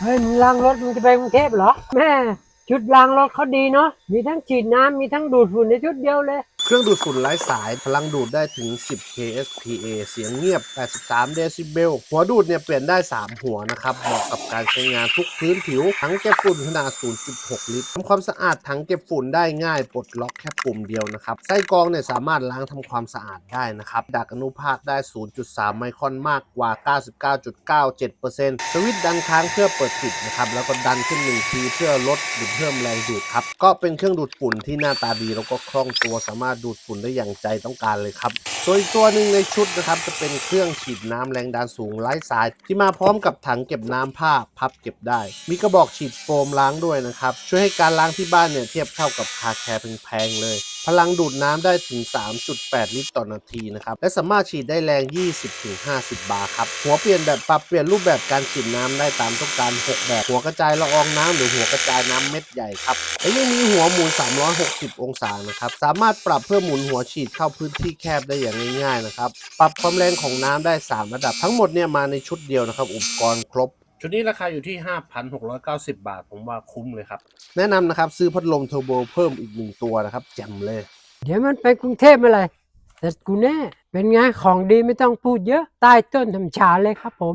เฮ้ยมึงล้างรถมึงจะไปกรุงเทพเหรอ แม่ชุดล้างรถเขาดีเนาะมีทั้งฉีดน้ำมีทั้งดูดฝุ่นในชุดเดียวเลย เครื่องดูดฝุ่นไร้สาย พลังดูดได้ถึง 10 kSPA เสียงเงียบ 83 เดซิเบล หัวดูดเนี่ยเปลี่ยนได้ 3 หัวนะครับ เหมาะกับการใช้งานทุกพื้นผิว ถังเก็บฝุ่นขนาด 0.6 ลิตรทำความสะอาดถังเก็บฝุ่นได้ง่ายปลดล็อกแค่ปุ่มเดียวนะครับ ไส้กรองเนี่ยสามารถล้างทำความสะอาดได้นะครับ ดักอนุภาคได้ 0.3 ไมครอนมากกว่า 99.97%สวิตช์ดันค้างเพื่อเปิดปิดนะครับ แล้วก็ดันขึ้นหนึ่งทีเพื่อลดหรือเพิ่มแรงดูดครับ ก็เป็นเครื่องดูดฝุ่นที่หน้าตาดีแล้วก็คล่องตัวสามารถดูดฝุ่นได้อย่างใจต้องการเลยครับส่วนอีกตัวหนึ่งในชุดนะครับจะเป็นเครื่องฉีดน้ำแรงดันสูงไร้สาย ที่มาพร้อมกับถังเก็บน้ำผ้าพับเก็บได้ มีกระบอกฉีดโฟมล้างด้วยนะครับช่วยให้การล้างที่บ้านเนี่ยเทียบเท่ากับคาแคร์แพงๆเลย พลังดูดน้ำได้ถึง 3.8 ลิตรต่อนาทีนะครับ และสามารถฉีดได้แรง 20-50 บาร์ครับ หัวเปลี่ยนแบบปรับเปลี่ยนรูปแบบการฉีดน้ำได้ตามต้องการ 6 แบบ หัวกระจายละอองน้ำหรือหัวกระจายน้ำเม็ดใหญ่ครับ และยังมีหัวหมุน 360 องศานะครับ สามารถปรับเพื่อหมุนหัวฉีดเข้าพื้นที่แคบได้อย่างง่ายๆนะครับ ปรับความแรงของน้ำได้ 3 ระดับ ทั้งหมดเนี่ยมาในชุดเดียวนะครับ อุปกรณ์ครบ ชุดนี้ราคาอยู่ที่ 5,690 บาท ผมว่าคุ้มเลยครับ แนะนำนะครับซื้อพัดลมเทอร์โบเพิ่มอีกหนึ่งตัวนะครับแจ่มเลย เดี๋ยวมันไปกรุงเทพเมื่อไหร่แต่กูแน่ เป็นไง ของดีไม่ต้องพูดเยอะ ใต้ต้นทำชาเลยครับผม